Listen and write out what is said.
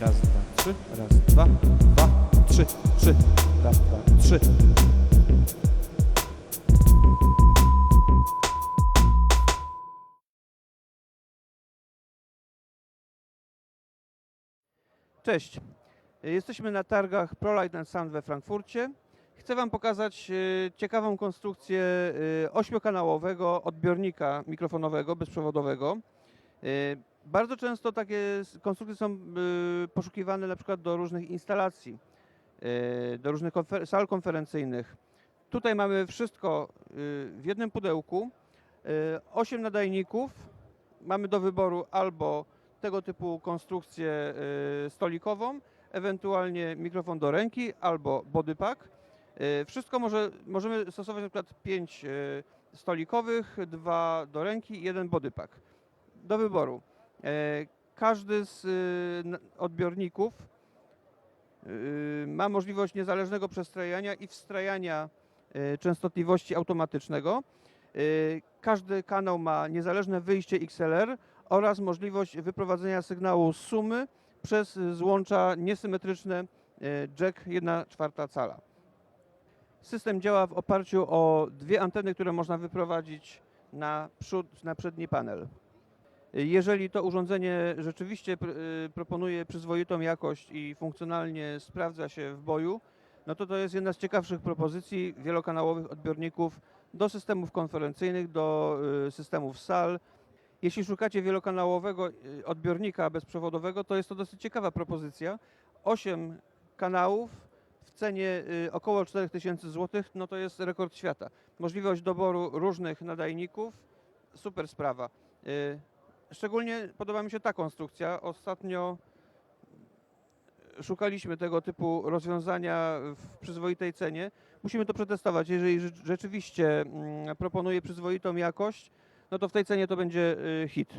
Raz, dwa, trzy. Raz, dwa, dwa, trzy, trzy. Raz, dwa, trzy. Cześć. Jesteśmy na targach ProLight and Sound we Frankfurcie. Chcę Wam pokazać e, ciekawą konstrukcję e, ośmiokanałowego odbiornika mikrofonowego bezprzewodowego. Bardzo często takie konstrukcje są e, poszukiwane na przykład do różnych instalacji, e, do różnych konfer- sal konferencyjnych. Tutaj mamy wszystko e, w jednym pudełku. Osiem nadajników. Mamy do wyboru albo tego typu konstrukcję y, stolikową, ewentualnie mikrofon do ręki albo bodypack. Y, Wszystko może, możemy stosować na przykład 5 stolikowych, dwa do ręki, jeden bodypack. Do wyboru. E, Każdy z y, odbiorników y, ma możliwość niezależnego przestrajania i wstrajania y, częstotliwości automatycznego. Każdy kanał ma niezależne wyjście XLR oraz możliwość wyprowadzenia sygnału z sumy przez złącza niesymetryczne jack 1 czwarta cala. System działa w oparciu o dwie anteny, które można wyprowadzić na, przód, na przedni panel. Jeżeli to urządzenie rzeczywiście y, proponuje przyzwoitą jakość i funkcjonalnie sprawdza się w boju, no to to jest jedna z ciekawszych propozycji wielokanałowych odbiorników do systemów konferencyjnych, do y, systemów sal. Jeśli szukacie wielokanałowego y, odbiornika bezprzewodowego, to jest to dosyć ciekawa propozycja. 8 kanałów w cenie około 4000 zł, no to jest rekord świata. Możliwość doboru różnych nadajników, super sprawa. Szczególnie podoba mi się ta konstrukcja. Ostatnio szukaliśmy tego typu rozwiązania w przyzwoitej cenie. Musimy to przetestować. Jeżeli rze- rzeczywiście mm, proponuje przyzwoitą jakość, no to w tej cenie to będzie y, hit.